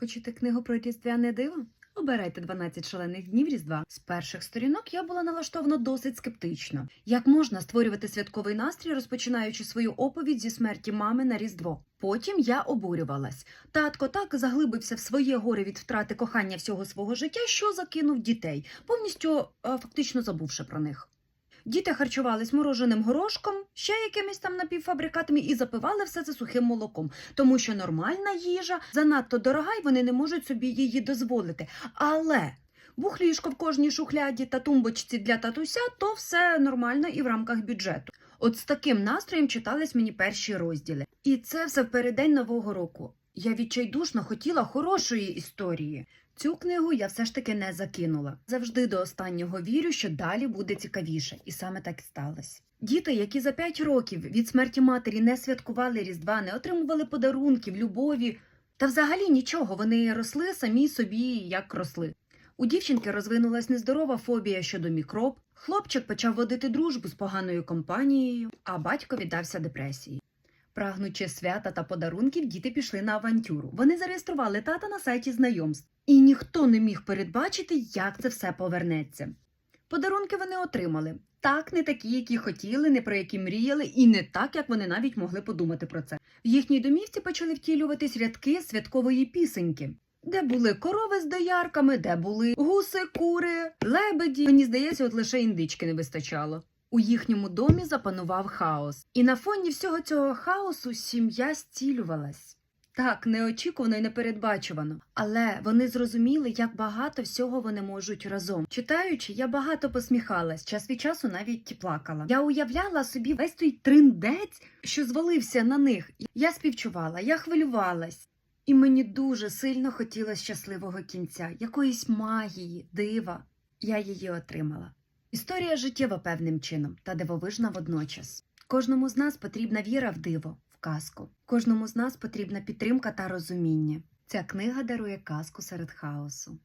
Хочете книгу про різдвяне диво? Обирайте 12 шалених днів Різдва. З перших сторінок я була налаштована досить скептично. Як можна створювати святковий настрій, розпочинаючи свою оповідь зі смерті мами на Різдво? Потім я обурювалась. Татко так заглибився в своє горе від втрати кохання всього свого життя, що закинув дітей, повністю е, фактично забувши про них. Діти харчувались мороженим горошком, ще якимись там напівфабрикатами і запивали все це сухим молоком, тому що нормальна їжа занадто дорога, і вони не можуть собі її дозволити. Але бухлішко в кожній шухляді та тумбочці для татуся то все нормально і в рамках бюджету. От з таким настроєм читались мені перші розділи. І це все в переддень нового року. Я відчайдушно хотіла хорошої історії. Цю книгу я все ж таки не закинула. Завжди до останнього вірю, що далі буде цікавіше, і саме так і сталося. Діти, які за 5 років від смерті матері не святкували Різдва, не отримували подарунків, любові та взагалі нічого, вони росли самі собі, як росли. У дівчинки розвинулась нездорова фобія щодо мікроб. Хлопчик почав водити дружбу з поганою компанією, а батько віддався депресії. Прагнучи свята та подарунків, діти пішли на авантюру. Вони зареєстрували тата на сайті знайомств, і ніхто не міг передбачити, як це все повернеться. Подарунки вони отримали. Так, не такі, які хотіли, не про які мріяли, і не так, як вони навіть могли подумати про це. В їхній домівці почали втілюватись рядки святкової пісеньки. Де були корови з доярками, де були гуси, кури, лебеді. Мені здається, от лише індички не вистачало. У їхньому домі запанував хаос, і на фоні всього цього хаосу сім'я зцілювалась. Так, неочікувано і непередбачувано, але вони зрозуміли, як багато всього вони можуть разом. Читаючи, я багато посміхалась, час від часу навіть плакала. Я уявляла собі весь той триндець, що звалився на них. Я співчувала, я хвилювалась. І мені дуже сильно хотілося щасливого кінця, якоїсь магії, дива. Я її отримала. Історія життєва певним чином та дивовижна водночас. Кожному з нас потрібна віра в диво, в казку. Кожному з нас потрібна підтримка та розуміння. Ця книга дарує казку серед хаосу.